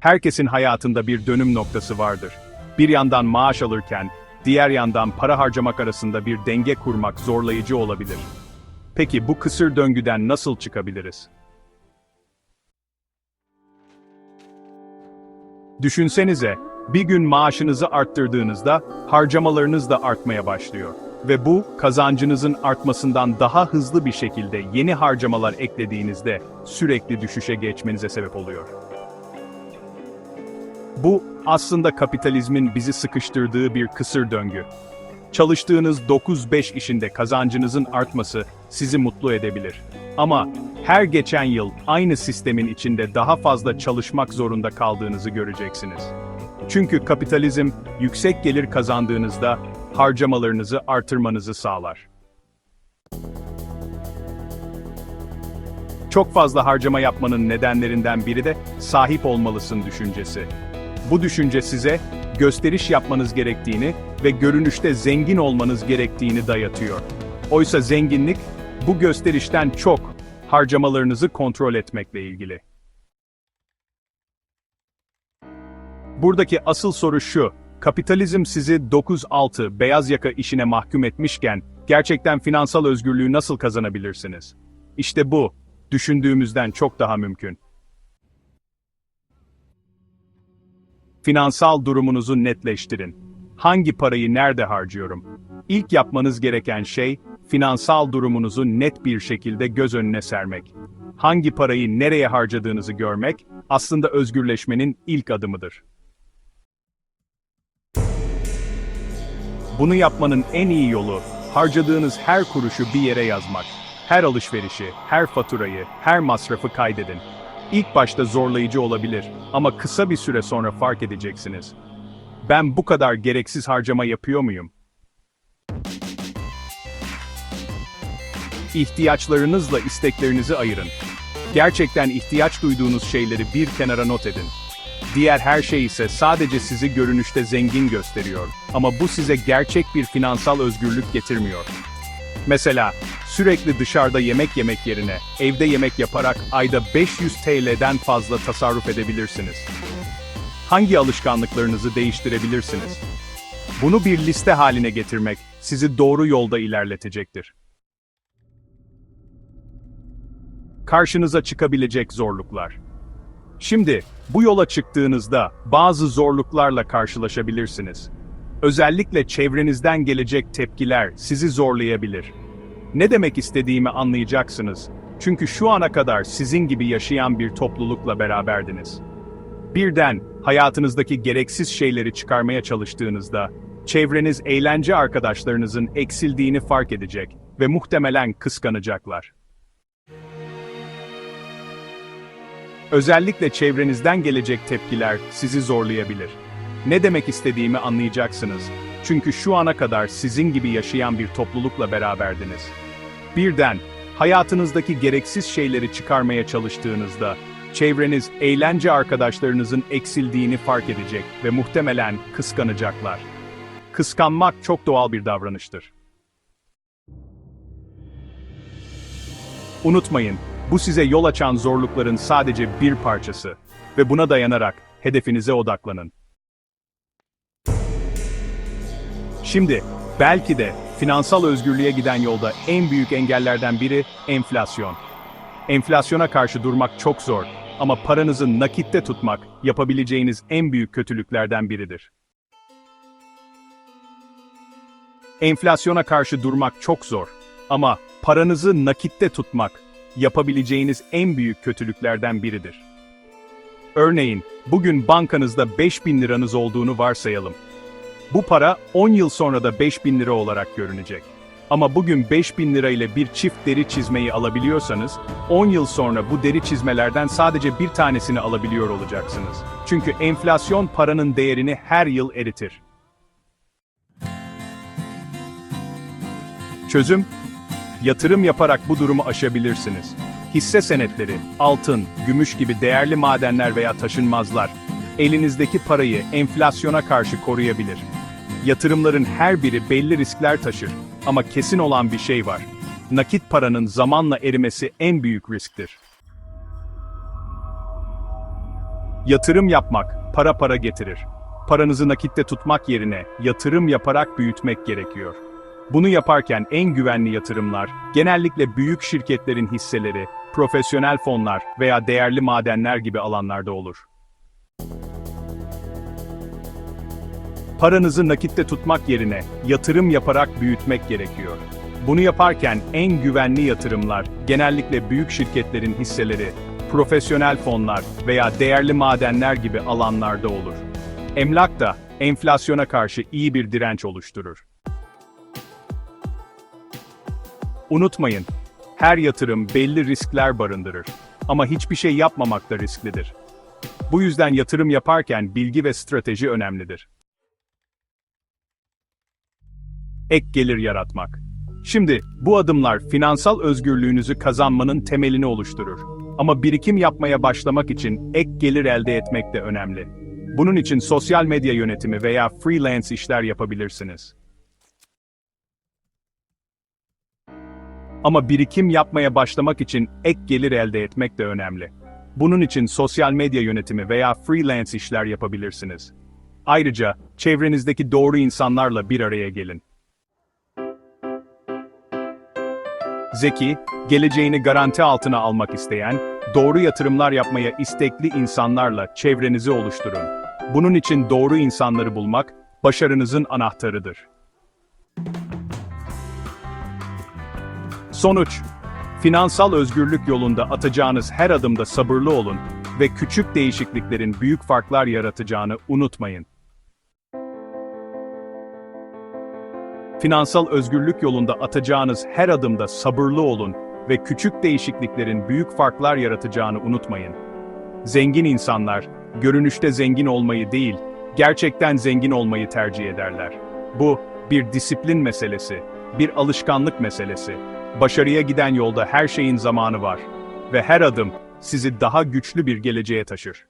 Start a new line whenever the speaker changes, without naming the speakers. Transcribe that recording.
Herkesin hayatında bir dönüm noktası vardır. Bir yandan maaş alırken, diğer yandan para harcamak arasında bir denge kurmak zorlayıcı olabilir. Peki bu kısır döngüden nasıl çıkabiliriz? Düşünsenize, bir gün maaşınızı arttırdığınızda harcamalarınız da artmaya başlıyor. Ve bu, kazancınızın artmasından daha hızlı bir şekilde yeni harcamalar eklediğinizde sürekli düşüşe geçmenize sebep oluyor. Bu, aslında kapitalizmin bizi sıkıştırdığı bir kısır döngü. Çalıştığınız 9-5 işinde kazancınızın artması sizi mutlu edebilir. Ama her geçen yıl aynı sistemin içinde daha fazla çalışmak zorunda kaldığınızı göreceksiniz. Çünkü kapitalizm yüksek gelir kazandığınızda harcamalarınızı artırmanızı sağlar. Çok fazla harcama yapmanın nedenlerinden biri de sahip olmalısın düşüncesi. Bu düşünce size gösteriş yapmanız gerektiğini ve görünüşte zengin olmanız gerektiğini dayatıyor. Oysa zenginlik bu gösterişten çok harcamalarınızı kontrol etmekle ilgili. Buradaki asıl soru şu, kapitalizm sizi 9-6 beyaz yaka işine mahkum etmişken, gerçekten finansal özgürlüğü nasıl kazanabilirsiniz? İşte bu, düşündüğümüzden çok daha mümkün. Finansal durumunuzu netleştirin. Hangi parayı nerede harcıyorum? İlk yapmanız gereken şey, finansal durumunuzu net bir şekilde göz önüne sermek. Hangi parayı nereye harcadığınızı görmek, aslında özgürleşmenin ilk adımıdır. Bunu yapmanın en iyi yolu, harcadığınız her kuruşu bir yere yazmak. Her alışverişi, her faturayı, her masrafı kaydedin. İlk başta zorlayıcı olabilir ama kısa bir süre sonra fark edeceksiniz. Ben bu kadar gereksiz harcama yapıyor muyum? İhtiyaçlarınızla isteklerinizi ayırın. Gerçekten ihtiyaç duyduğunuz şeyleri bir kenara not edin. Diğer her şey ise sadece sizi görünüşte zengin gösteriyor. Ama bu size gerçek bir finansal özgürlük getirmiyor. Mesela, sürekli dışarıda yemek yemek yerine, evde yemek yaparak ayda 500 TL'den fazla tasarruf edebilirsiniz. Hangi alışkanlıklarınızı değiştirebilirsiniz? Bunu bir liste haline getirmek, sizi doğru yolda ilerletecektir. Karşınıza çıkabilecek zorluklar. Şimdi, bu yola çıktığınızda bazı zorluklarla karşılaşabilirsiniz. Özellikle çevrenizden gelecek tepkiler sizi zorlayabilir. Ne demek istediğimi anlayacaksınız. Çünkü şu ana kadar sizin gibi yaşayan bir toplulukla beraberdiniz. Birden hayatınızdaki gereksiz şeyleri çıkarmaya çalıştığınızda çevreniz eğlence arkadaşlarınızın eksildiğini fark edecek ve muhtemelen kıskanacaklar. Özellikle çevrenizden gelecek tepkiler sizi zorlayabilir. Ne demek istediğimi anlayacaksınız. Çünkü şu ana kadar sizin gibi yaşayan bir toplulukla beraberdiniz. Birden, hayatınızdaki gereksiz şeyleri çıkarmaya çalıştığınızda, çevreniz eğlence arkadaşlarınızın eksildiğini fark edecek ve muhtemelen kıskanacaklar. Kıskanmak çok doğal bir davranıştır. Unutmayın, bu size yol açan zorlukların sadece bir parçası ve buna dayanarak hedefinize odaklanın. Şimdi, belki de finansal özgürlüğe giden yolda en büyük engellerden biri enflasyon. Enflasyona karşı durmak çok zor ama paranızı nakitte tutmak yapabileceğiniz en büyük kötülüklerden biridir. Enflasyona karşı durmak çok zor ama paranızı nakitte tutmak yapabileceğiniz en büyük kötülüklerden biridir. Örneğin, bugün bankanızda 5000 liranız olduğunu varsayalım. Bu para 10 yıl sonra da 5000 lira olarak görünecek. Ama bugün 5000 lira ile bir çift deri çizmeyi alabiliyorsanız, 10 yıl sonra bu deri çizmelerden sadece bir tanesini alabiliyor olacaksınız. Çünkü enflasyon paranın değerini her yıl eritir. Çözüm, yatırım yaparak bu durumu aşabilirsiniz. Hisse senetleri, altın, gümüş gibi değerli madenler veya taşınmazlar, elinizdeki parayı enflasyona karşı koruyabilir. Yatırımların her biri belli riskler taşır ama kesin olan bir şey var. Nakit paranın zamanla erimesi en büyük risktir. Yatırım yapmak para para getirir. Paranızı nakitte tutmak yerine yatırım yaparak büyütmek gerekiyor. Bunu yaparken en güvenli yatırımlar genellikle büyük şirketlerin hisseleri, profesyonel fonlar veya değerli madenler gibi alanlarda olur. Paranızı nakitte tutmak yerine yatırım yaparak büyütmek gerekiyor. Bunu yaparken en güvenli yatırımlar genellikle büyük şirketlerin hisseleri, profesyonel fonlar veya değerli madenler gibi alanlarda olur. Emlak da enflasyona karşı iyi bir direnç oluşturur. Unutmayın, her yatırım belli riskler barındırır. Ama hiçbir şey yapmamak da risklidir. Bu yüzden yatırım yaparken bilgi ve strateji önemlidir. Ek gelir yaratmak. Şimdi bu adımlar finansal özgürlüğünüzü kazanmanın temelini oluşturur. Ama birikim yapmaya başlamak için ek gelir elde etmek de önemli. Bunun için sosyal medya yönetimi veya freelance işler yapabilirsiniz. Ama birikim yapmaya başlamak için ek gelir elde etmek de önemli. Bunun için sosyal medya yönetimi veya freelance işler yapabilirsiniz. Ayrıca çevrenizdeki doğru insanlarla bir araya gelin. Zeki, geleceğini garanti altına almak isteyen, doğru yatırımlar yapmaya istekli insanlarla çevrenizi oluşturun. Bunun için doğru insanları bulmak, başarınızın anahtarıdır. Sonuç, finansal özgürlük yolunda atacağınız her adımda sabırlı olun ve küçük değişikliklerin büyük farklar yaratacağını unutmayın. Finansal özgürlük yolunda atacağınız her adımda sabırlı olun ve küçük değişikliklerin büyük farklar yaratacağını unutmayın. Zengin insanlar, görünüşte zengin olmayı değil, gerçekten zengin olmayı tercih ederler. Bu, bir disiplin meselesi, bir alışkanlık meselesi. Başarıya giden yolda her şeyin zamanı var ve her adım sizi daha güçlü bir geleceğe taşır.